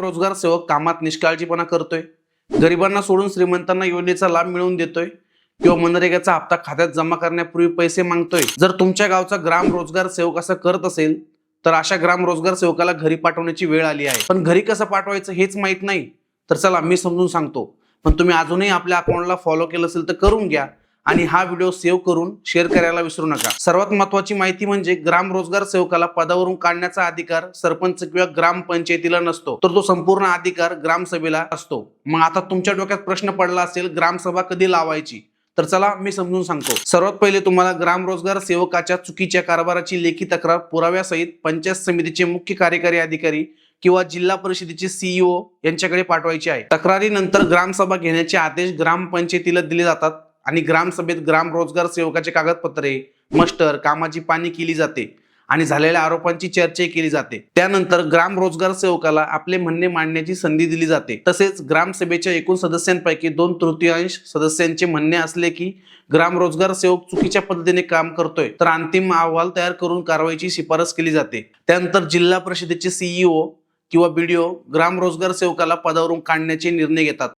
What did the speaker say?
रोजगार सेवक कामात निष्काळजीपणा करतोय. गरिबांना सोडून श्रीमंतांना योजनेचा लाभ मिळवून देतोय. किंवा मनरेगाचा हप्ता खात्यात जमा करण्यापूर्वी पैसे मागतोय. जर तुमच्या गावचा ग्राम रोजगार सेवक असं करत असेल तर अशा ग्राम रोजगार सेवकाला घरी पाठवण्याची वेळ आली आहे. पण घरी कसं पाठवायचं हेच माहीत नाही. तर चला मी समजून सांगतो. पण तुम्ही अजूनही आपल्या अकाउंटला फॉलो केलं असेल तर करून घ्या. आणि हा व्हिडिओ सेव्ह करून शेअर करायला विसरू नका. सर्वात महत्वाची माहिती म्हणजे ग्राम रोजगार सेवकाला पदावरून काढण्याचा अधिकार सरपंच किंवा ग्रामपंचायतीला नसतो. तर तो संपूर्ण अधिकार ग्रामसभेला असतो. मग आता तुमच्या डोक्यात प्रश्न पडला असेल ग्रामसभा कधी लावायची? तर चला मी समजून सांगतो. सर्वात पहिले तुम्हाला ग्राम रोजगार सेवकाच्या चुकीच्या कारभाराची लेखी तक्रार पुराव्यासहित पंचायत समितीचे मुख्य कार्यकारी अधिकारी किंवा जिल्हा परिषदेचे सीईओ यांच्याकडे पाठवायची आहे. तक्रारीनंतर ग्रामसभा घेण्याचे आदेश ग्रामपंचायतीला दिले जातात. आणि ग्रामसभेत ग्राम रोजगार सेवकाचे कागदपत्रे मस्टर कामाची पाणी केली जाते आणि झालेल्या आरोपांची चर्चाही केली जाते. त्यानंतर ग्राम रोजगार सेवकाला आपले म्हणणे मांडण्याची संधी दिली जाते. तसेच ग्रामसभेच्या एकूण सदस्यांपैकी दोन तृतीयांश सदस्यांचे म्हणणे असले की ग्राम रोजगार सेवक चुकीच्या पद्धतीने काम करतोय तर अंतिम अहवाल तयार करून कारवाईची शिफारस केली जाते. त्यानंतर जिल्हा परिषदेचे सीईओ किंवा बीडीओ ग्राम रोजगार सेवकाला पदावरून काढण्याचे निर्णय घेतात.